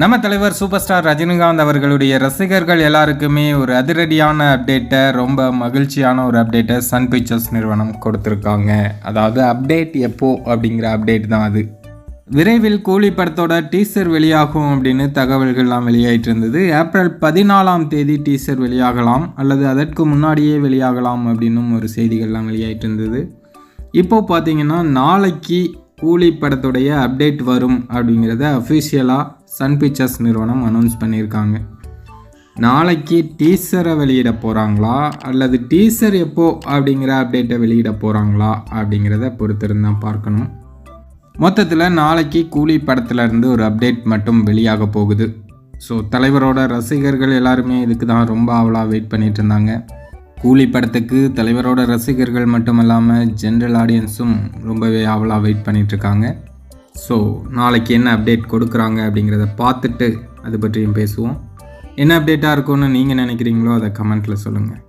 நம்ம தலைவர் super star Rajinikanth அவர்களுடைய ரசிகர்கள் எல்லாருக்குமே ஒரு அதிரடியான அப்டேட்டை ரொம்ப மகிழ்ச்சியான ஒரு அப்டேட்டை சன் பிக்சர்ஸ் நிறுவனம் கொடுத்துருக்காங்க. அதாவது அப்டேட் எப்போ அப்படிங்கிற அப்டேட் தான் அது. விரைவில் கூலி படத்தோட டீசர் வெளியாகும் அப்படின்னு தகவல்கள்லாம் வெளியாயிட்டு இருந்தது. ஏப்ரல் பதினாலாம் தேதி டீசர் வெளியாகலாம் அல்லது அதற்கு முன்னாடியே வெளியாகலாம் அப்படின்னும் ஒரு செய்திகள்லாம் வெளியாயிட்டு இருந்தது. இப்போ பார்த்தீங்கன்னா நாளைக்கு கூலி படத்துடைய அப்டேட் வரும் அப்படிங்கிறத அஃபிஷியலாக சன் பிக்சர்ஸ் நிறுவனம் அனௌன்ஸ் பண்ணியிருக்காங்க. நாளைக்கு டீசரை வெளியிட போகிறாங்களா அல்லது டீசர் எப்போ அப்படிங்கிற அப்டேட்டை வெளியிட போகிறாங்களா அப்படிங்கிறத பொறுத்திருந்தான் பார்க்கணும். மொத்தத்தில் நாளைக்கு கூலி படத்துலேருந்து ஒரு அப்டேட் மட்டும் வெளியாக போகுது. ஸோ தலைவரோட ரசிகர்கள் எல்லாருமே இதுக்கு தான் ரொம்ப ஆவலாக வெயிட் பண்ணிட்டு இருந்தாங்க. கூலி படத்துக்கு தலைவரோட ரசிகர்கள் மட்டும் இல்லாமல் ஜென்ரல் ஆடியன்ஸும் ரொம்பவே ஆவலாக வெயிட் பண்ணிகிட்ருக்காங்க இருக்காங்க. ஸோ நாளைக்கு என்ன அப்டேட் கொடுக்குறாங்க அப்படிங்கிறத பார்த்துட்டு அது பற்றியும் பேசுவோம். என்ன அப்டேட்டாக இருக்கும்னு நீங்கள் நினைக்கிறீங்களோ அதை கமெண்ட்டில் சொல்லுங்கள்